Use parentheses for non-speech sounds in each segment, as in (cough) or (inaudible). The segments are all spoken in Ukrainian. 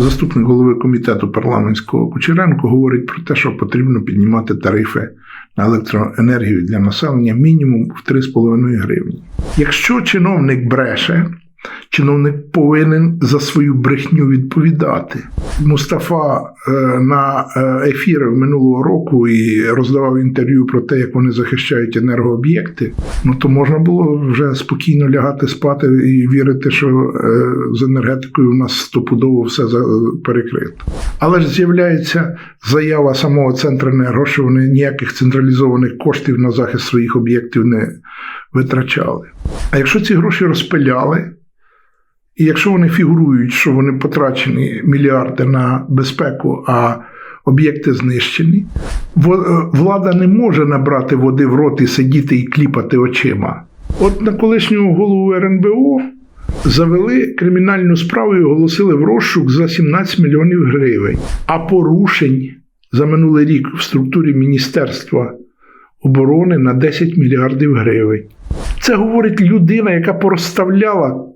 Заступник голови комітету парламентського Кучеренко говорить про те, що потрібно піднімати тарифи на електроенергію для населення мінімум в 3,5 гривні. Якщо чиновник бреше, чиновник повинен за свою брехню відповідати. Мустафа е, на е, ефіри минулого року і роздавав інтерв'ю про те, як вони захищають енергооб'єкти. Ну то можна було вже спокійно лягати спати і вірити, що е, з енергетикою у нас стопудово все перекрито. Але ж з'являється заява самого Центренерго, що вони ніяких централізованих коштів на захист своїх об'єктів не витрачали. А якщо ці гроші розпиляли, і якщо вони фігурують, що вони потрачені мільярди на безпеку, а об'єкти знищені, е, влада не може набрати води в рот і сидіти і кліпати очима. От на колишнього голову РНБО завели кримінальну справу і оголосили в розшук за 17 мільйонів гривень. А порушень за минулий рік в структурі Міністерства оборони на 10 мільярдів гривень. Це говорить людина, яка порозставляла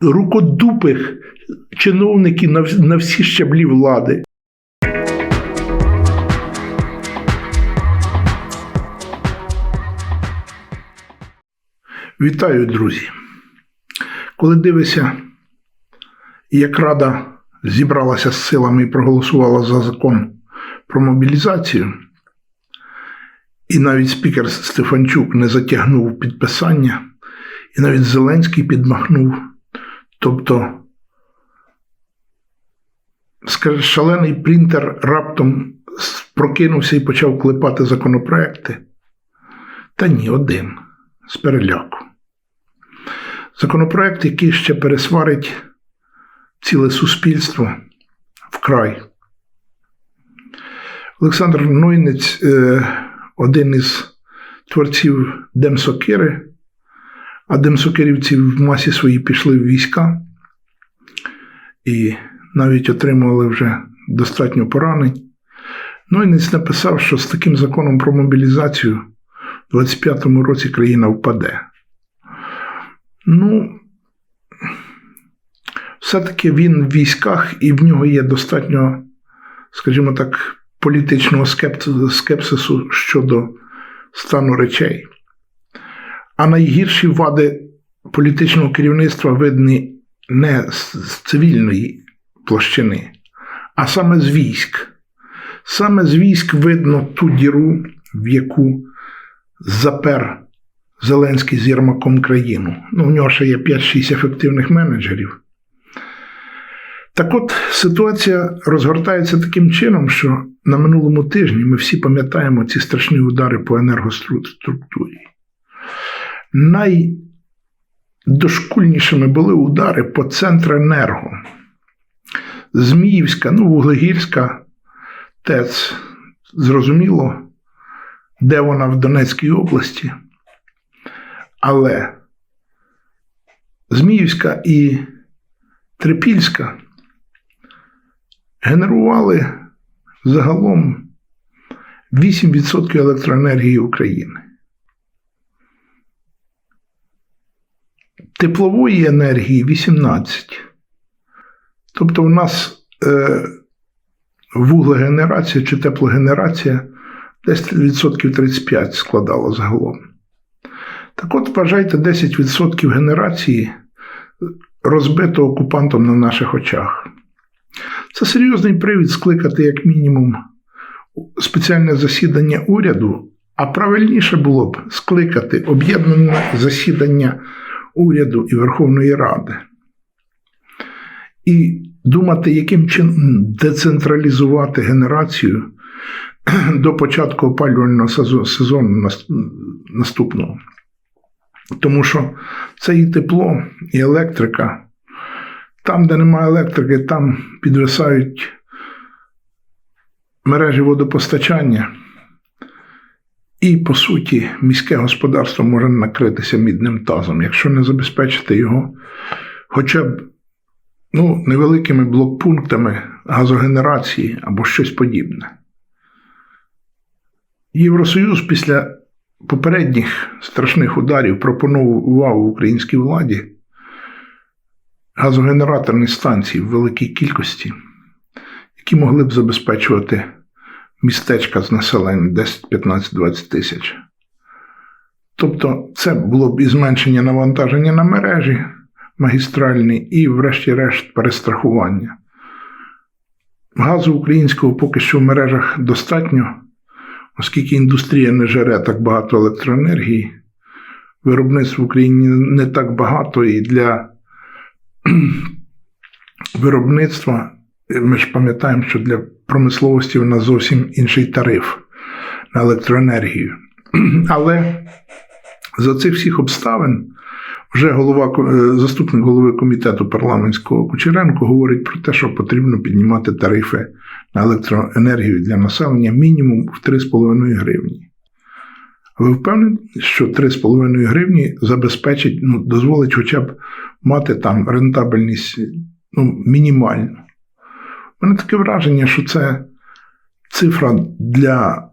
рукодупих чиновників на, всі щаблі влади. Вітаю, друзі. Коли дивишся, як Рада зібралася з силами і проголосувала за закон про мобілізацію, і навіть спікер Стефанчук не затягнув підписання, і навіть Зеленський підмахнув. Тобто, шалений принтер раптом прокинувся і почав клепати законопроекти. Та ні, один з переляку. Законопроект, який ще пересварить ціле суспільство вкрай. Олександр Нойнець, е, один із творців Демсокири, а демсокирівці в масі своїй пішли в війська і навіть отримували вже достатньо поранень. Нойнець написав, що з таким законом про мобілізацію в 25-му році країна впаде. Ну, все-таки він в військах, і в нього є достатньо, скажімо так, політичного скепсису щодо стану речей. А найгірші вади політичного керівництва видні не з цивільної площини, а саме з військ. Саме з військ видно ту діру, в яку запер Зеленський з Єрмаком країну. Ну, в нього ще є 5-6 ефективних менеджерів. Так от ситуація розгортається таким чином, що на минулому тижні ми всі пам'ятаємо ці страшні удари по енергоструктурі. Найдошкульнішими були удари по Центренерго. Зміївська, ну, Вуглегірська ТЕЦ, зрозуміло, де вона в Донецькій області. Але Зміївська і Трипільська генерували загалом 8% електроенергії України. Теплової енергії 18. Тобто у нас е, вуглегенерація чи теплогенерація десь відсотків 35 складала загалом. Так от, вважайте, 10% генерації розбито окупантом на наших очах. Це серйозний привід скликати, як мінімум, спеціальне засідання уряду, а правильніше було б скликати об'єднане засідання уряду і Верховної Ради. І думати, яким чином децентралізувати генерацію (clears throat) до початку опалювального сезону наступного. Тому що це і тепло, і електрика. Там, де немає електрики, там підвисають мережі водопостачання. І, по суті, міське господарство може накритися мідним тазом, якщо не забезпечити його хоча б ну, невеликими блокпунктами газогенерації або щось подібне. Євросоюз після попередніх страшних ударів пропонував українській владі газогенераторні станції в великій кількості, які могли б забезпечувати містечка з населенням 10, 15, 20 тисяч. Тобто, це було б і зменшення навантаження на мережі магістральні і, врешті-решт, перестрахування. Газу українського поки що в мережах достатньо, оскільки індустрія не жере так багато електроенергії, виробництв в Україні не так багато і для (clears throat) виробництва ми ж пам'ятаємо, що для промисловості в нас зовсім інший тариф на електроенергію. (clears throat) Але за цих всіх обставин вже голова е, заступник голови комітету парламентського Кучеренко говорить про те, що потрібно піднімати тарифи на електроенергію для населення мінімум в 3,5 гривні. Ви впевнені, що 3,5 гривні забезпечить, ну, дозволить хоча б мати там рентабельність ну, мінімальну. Мене таке враження, що це цифра для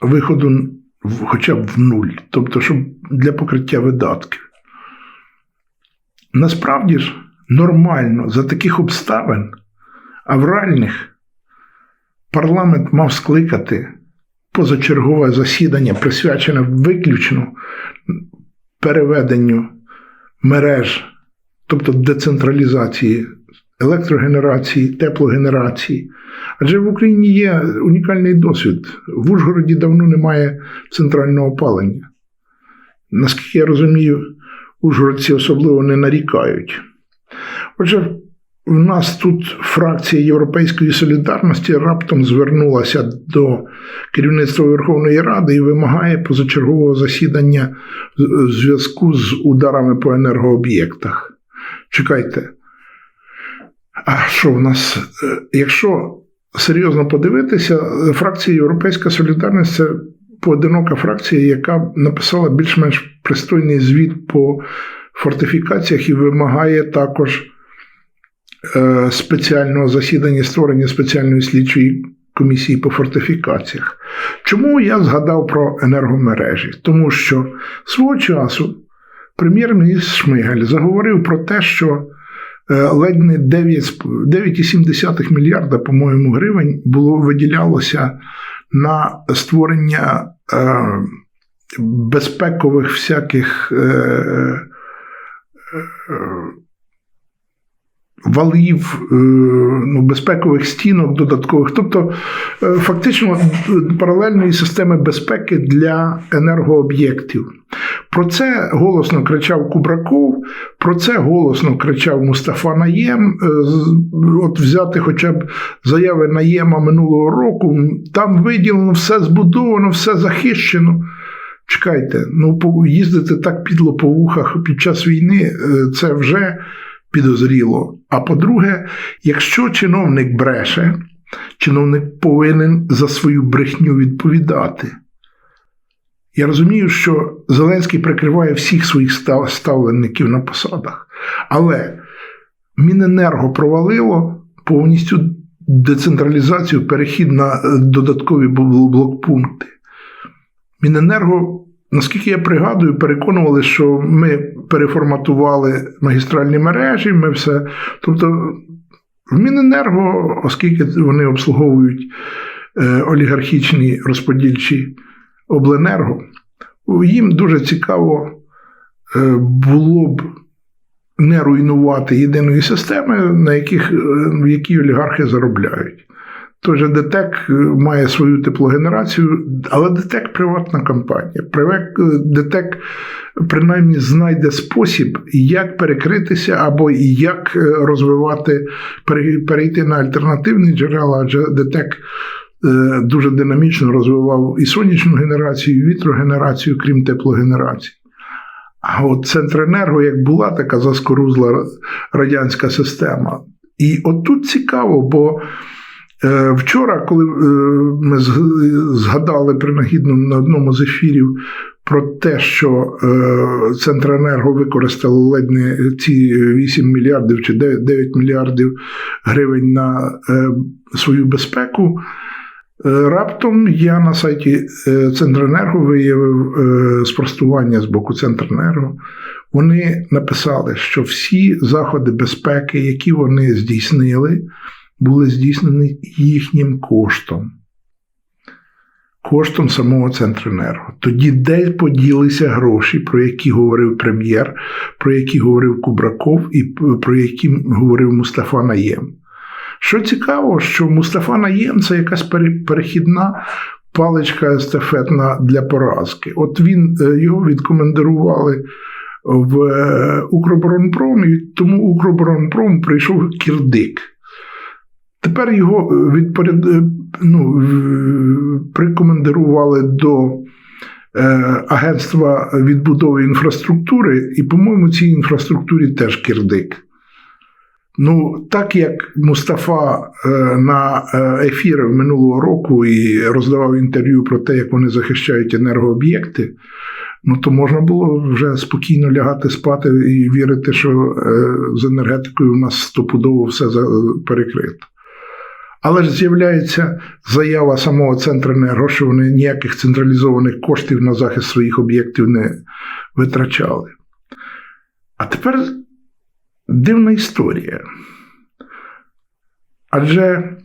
виходу хоча б в нуль, тобто, щоб для покриття видатків. Насправді ж нормально за таких обставин, авральних, парламент мав скликати позачергове засідання, присвячене виключно переведенню мереж, тобто децентралізації електрогенерації, теплогенерації. Адже в Україні є унікальний досвід. В Ужгороді давно немає центрального опалення. Наскільки я розумію, ужгородці особливо не нарікають. Отже, в нас тут фракція Європейської солідарності раптом звернулася до керівництва Верховної Ради і вимагає позачергового засідання в зв'язку з ударами по енергооб'єктах. Чекайте. А що в нас, е, якщо серйозно подивитися, фракція Європейська Солідарність це поодинока фракція, яка написала більш-менш пристойний звіт по фортифікаціях і вимагає також е, спеціального засідання створення спеціальної слідчої комісії по фортифікаціях. Чому я згадав про енергомережі? Тому що свого часу прем'єр-міністр Шмигаль заговорив про те, що ледь не 9,7 мільярда, по-моєму, гривень було виділялося на створення е, безпекових всяких е, валів, ну, безпекових стінок додаткових, тобто фактично паралельної системи безпеки для енергооб'єктів. Про це голосно кричав Кубраков, про це голосно кричав Мустафа Наєм. Е, от взяти хоча б заяви Наєма минулого року, там виділено все збудовано, все захищено. Чекайте, ну їздити так підло по вухах під час війни, е, це вже підозріло. А по-друге, якщо чиновник бреше, чиновник повинен за свою брехню відповідати. Я розумію, що Зеленський прикриває всіх своїх ставленників на посадах, але Міненерго провалило повністю децентралізацію, перехід на е, додаткові блокпункти. Міненерго, наскільки я пригадую, переконували, що ми переформатували магістральні мережі, ми все. Тобто, в Міненерго, оскільки вони обслуговують е, олігархічні розподільчі обленерго, їм дуже цікаво е, було б не руйнувати єдиної системи, на яких, е, в якій олігархи заробляють. Тож ДТЕК е, має свою теплогенерацію, але ДТЕК приватна компанія. ДТЕК принаймні знайде спосіб, як перекритися або як розвивати, перейти на альтернативні джерела, адже ДТЕК Е, дуже динамічно розвивав і сонячну генерацію, і вітрогенерацію, крім теплогенерації. А от Центренерго, як була така заскорузла радянська система. І от тут цікаво, бо е, вчора, коли е, ми згадали принагідно на одному з ефірів про те, що е, Центренерго використало ледь не ці 8 мільярдів чи 9, 9 мільярдів гривень на е, свою безпеку. Е, раптом я на сайті е, Центренерго виявив е, спростування з боку Центренерго. вони написали, що всі заходи безпеки, які вони здійснили, були здійснені їхнім коштом. Коштом самого Центренерго. Тоді де поділися гроші, про які говорив прем'єр, про які говорив Кубраков і про які говорив Мустафа Наєм. Що цікаво, що Мустафа Наєм це якась перехідна паличка естафетна для поразки. От він його відкомендували в Укроборонпром, і тому Укроборонпром прийшов кірдик. Тепер його відпоряд... ну, прикомендирували до е, Агентства відбудови інфраструктури, і, по-моєму, цій інфраструктурі теж кирдик. Ну, так як Мустафа е, на ефірах минулого року і роздавав інтерв'ю про те, як вони захищають енергооб'єкти, ну то можна було вже спокійно лягати спати і вірити, що е, з енергетикою у нас стопудово все перекрито. Але ж з'являється заява самого Центренерго, що вони ніяких централізованих коштів на захист своїх об'єктів не витрачали. А тепер дивна історія. Адже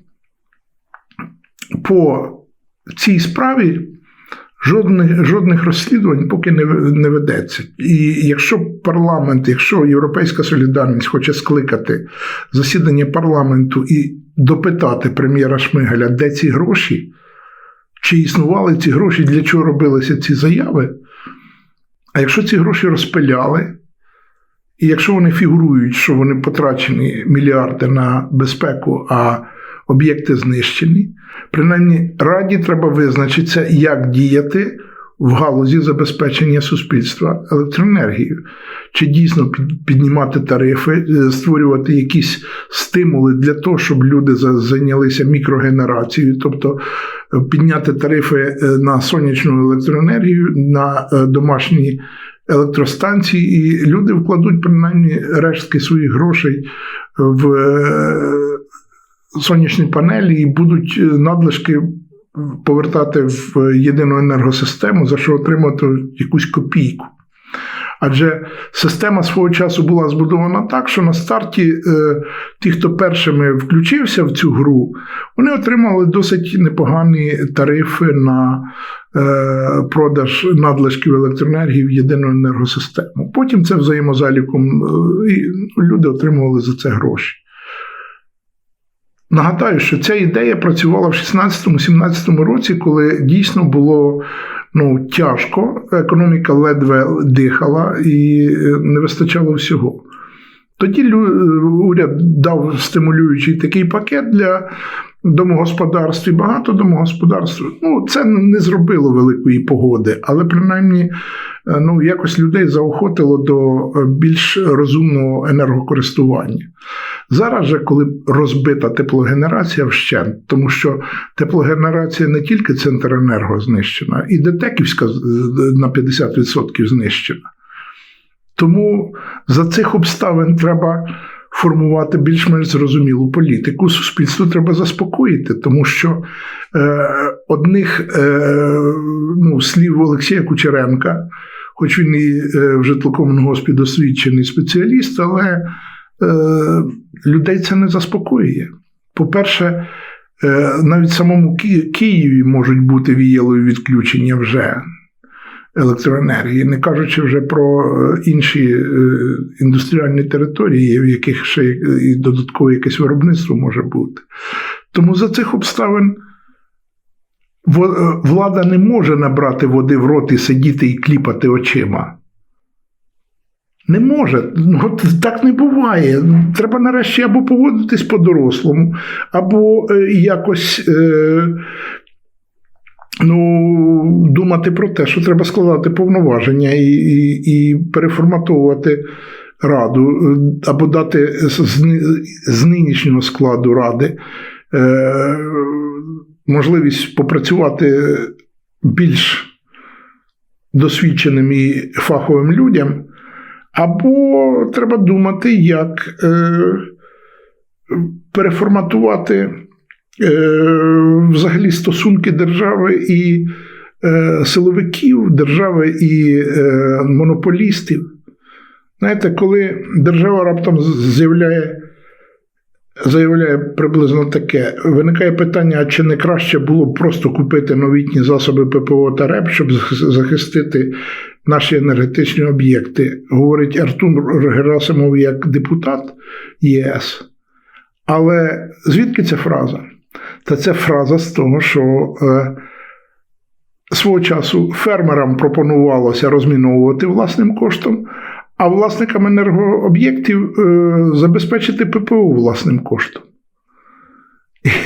по цій справі жодних жодних розслідувань поки не не ведеться. І якщо парламент, якщо Європейська солідарність хоче скликати засідання парламенту і допитати прем'єра Шмигаля, де ці гроші, чи існували ці гроші, для чого робилися ці заяви. А якщо ці гроші розпиляли, і якщо вони фігурують, що вони потрачені мільярди на безпеку, а об'єкти знищені, принаймні раді треба визначитися, як діяти в галузі забезпечення суспільства електроенергією. Чи дійсно піднімати тарифи, е, створювати якісь стимули для того, щоб люди зайнялися мікрогенерацією, тобто е, підняти тарифи е, на сонячну електроенергію, на домашні електростанції, і люди вкладуть принаймні рештки своїх грошей в сонячні панелі і будуть надлишки повертати в єдину енергосистему, за що отримати якусь копійку. Адже система свого часу була збудована так, що на старті е, ті, хто першими включився в цю гру, вони отримали досить непогані тарифи на е, продаж надлишків електроенергії в єдину енергосистему. Потім це взаємозаліком е, і люди отримували за це гроші. Нагадаю, що ця ідея працювала в 16-17 році, коли дійсно було ну, тяжко, економіка ледве дихала і е, не вистачало всього. Тоді уряд дав стимулюючий такий пакет для домогосподарств і багато домогосподарств. Ну, це не зробило великої погоди, але принаймні е, ну, якось людей заохотило до е, більш розумного енергокористування. Зараз же, коли розбита теплогенерація вщент, тому що теплогенерація не тільки Центренерго знищена, і Детеківська на 50% знищена. Тому за цих обставин треба формувати більш-менш зрозумілу політику. Суспільство треба заспокоїти, тому що е, одних е, ну, слів Олексія Кучеренка, хоч він і е, в житлокомному госпі досвідчений спеціаліст, але людей це не заспокоює. По-перше, е, навіть в самому Києві можуть бути віялові відключення вже електроенергії, не кажучи вже про е, інші е, індустріальні території, в яких ще і додаткове якесь виробництво може бути. Тому за цих обставин. Е, влада не може набрати води в рот і сидіти і кліпати очима. Не може. Ну, Так не буває. Треба нарешті або поводитись по-дорослому, або якось е, ну, думати про те, що треба складати повноваження і, і, і переформатовувати раду, або дати з, з нинішнього складу ради е, можливість попрацювати більш досвідченим і фаховим людям, або треба думати, як е, переформатувати. Е, взагалі стосунки держави і е, силовиків, держави і е, монополістів. Знаєте, коли держава раптом з'являє, заявляє приблизно таке, виникає питання, чи не краще було б просто купити новітні засоби ППО та РЕП, щоб захистити наші енергетичні об'єкти, говорить Артур Герасимов як депутат ЄС. Але звідки ця фраза? Та це фраза з того, що е, свого часу фермерам пропонувалося розміновувати власним коштом, а власникам енергооб'єктів е, забезпечити ППО власним коштом.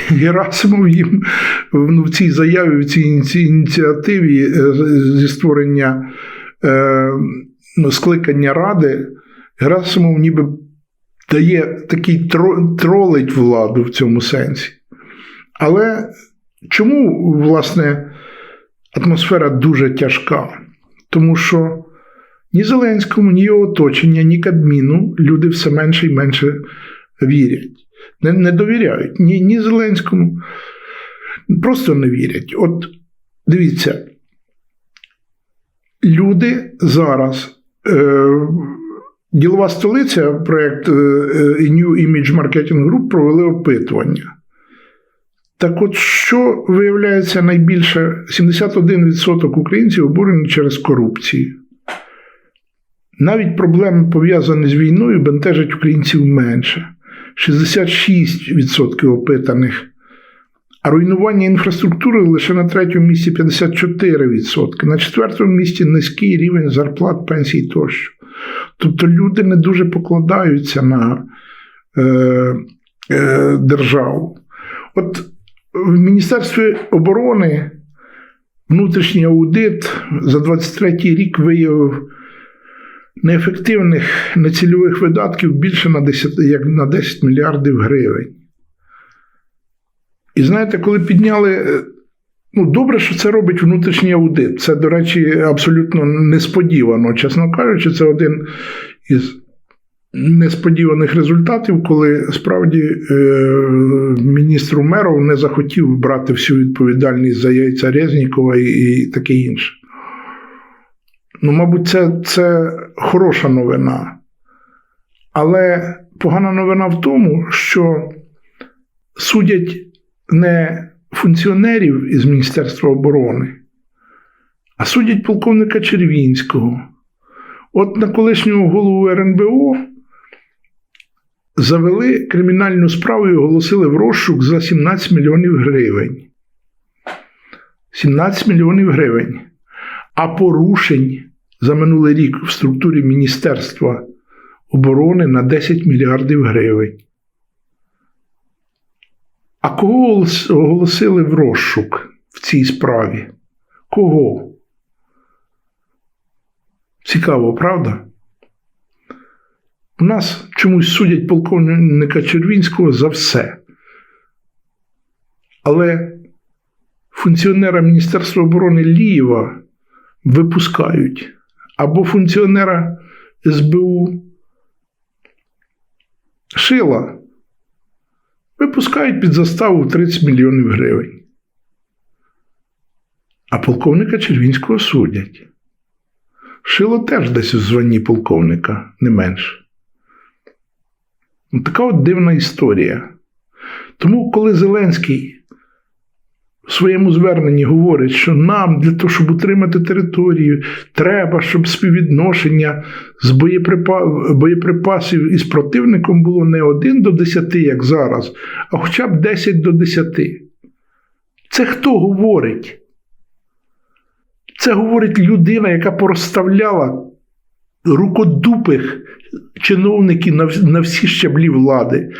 Герасимов їм ну, в цій заяві, в цій цій ініціативі е, зі створення е, ну, скликання ради, Герасимов ніби дає такий тролить владу в цьому сенсі. Але чому, власне, атмосфера дуже тяжка? Тому що ні Зеленському, ні його оточення, ні Кабміну люди все менше і менше вірять. Не не довіряють ні, ні Зеленському. Просто не вірять. От дивіться, люди зараз. Е, Ділова столиця, проєкт е, New Image Marketing Group провели опитування. Так от, що виявляється найбільше 71% українців обурені через корупцію. Навіть проблеми, пов'язані з війною, бентежать українців менше. 66% опитаних. А руйнування інфраструктури лише на третьому місці 54%. На четвертому місці низький рівень зарплат, пенсій тощо. Тобто люди не дуже покладаються на е, е, державу. От в Міністерстві оборони внутрішній аудит за 23 рік виявив неефективних нецільових видатків більше на 10, як на 10 мільярдів гривень. І знаєте, коли підняли. Ну, добре, що це робить внутрішній аудит. Це, до речі, абсолютно несподівано. Чесно кажучи, це один із несподіваних результатів, коли справді е, міністр Умеров не захотів брати всю відповідальність за яйця Резнікова і, і таке інше. Ну, мабуть, це, це хороша новина. Але погана новина в тому, що судять не функціонерів із Міністерства оборони, а судять полковника Червінського. От на колишнього голову РНБО завели кримінальну справу і оголосили в розшук за 17 мільйонів гривень. 17 мільйонів гривень. А порушень за минулий рік в структурі Міністерства оборони на 10 мільярдів гривень. А кого оголосили в розшук в цій справі? Кого? Цікаво, правда? У нас чомусь судять полковника Червінського за все. Але функціонера Міністерства оборони Лієва випускають або функціонера СБУ Шила випускають під заставу 30 мільйонів гривень. А полковника Червінського судять. Шило теж десь у званні полковника, не менше. Така от дивна історія. Тому, коли Зеленський в своєму зверненні говорить, що нам для того, щоб утримати територію, треба, щоб співвідношення з боєприпасів із противником було не 1 до 10, як зараз, а хоча б 10 до 10. Це хто говорить? Це говорить людина, яка порозставляла рукодупих чиновників на всі щаблі влади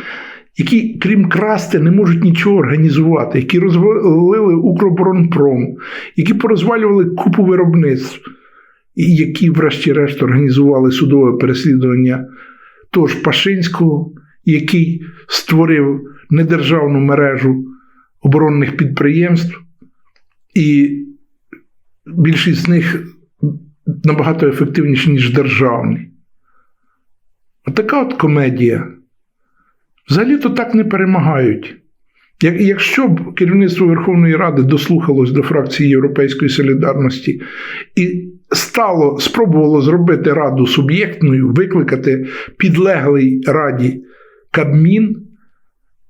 які, крім красти, не можуть нічого організувати, які розвалили Укроборонпром, які порозвалювали купу виробництв, і які, врешті-решт, організували судове переслідування того ж Пашинського, який створив недержавну мережу оборонних підприємств, і більшість з них набагато ефективніші, ніж державні. Отака от комедія. Взагалі-то так не перемагають. Якщо б керівництво Верховної Ради дослухалось до фракції Європейської солідарності і стало, спробувало зробити раду суб'єктною, викликати підлеглий раді Кабмін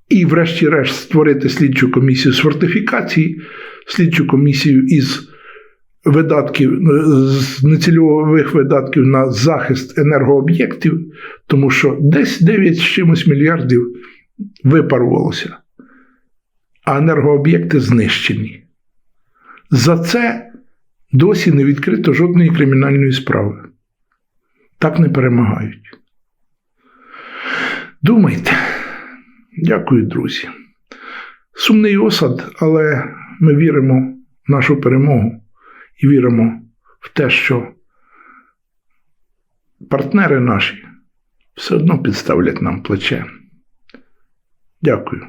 і, врешті-решт, створити слідчу комісію з фортифікації, слідчу комісію із видатків з нецільових видатків на захист енергооб'єктів, тому що десь 9 з чимось мільярдів випарувалося, а енергооб'єкти знищені. За це досі не відкрито жодної кримінальної справи. Так не перемагають. Думайте. Дякую, друзі. Сумний осад, але ми віримо в нашу перемогу і віримо в те, що партнери наші все одно підставлять нам плече. Дякую.